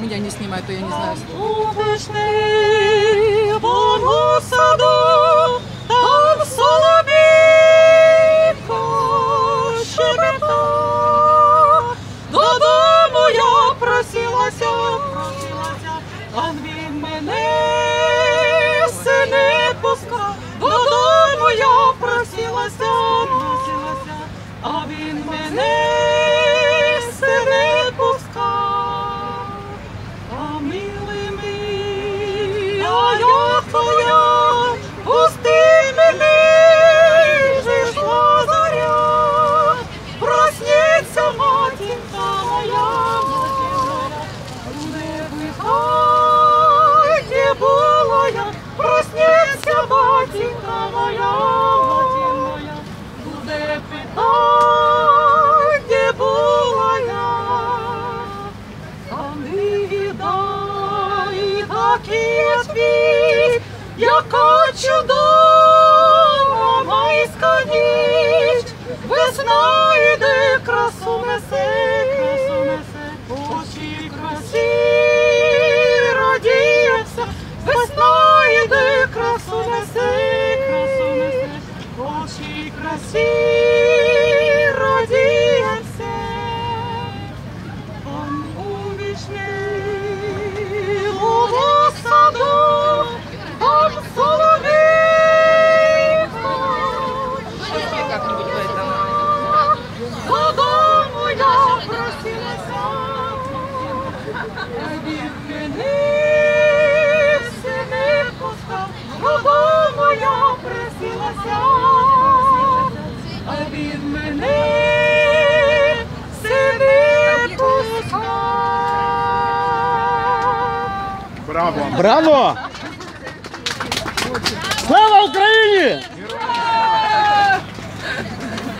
меня не снимают, то я не знаю. Додому я просилася, просилася, а він мене не віддай такий світ, яка чудова майська ніч, весна йде, красу несе, красу несе, очі красі радіється, весна йде, красу несе, красу несе, очі красі Браво! Браво! Слава Україні!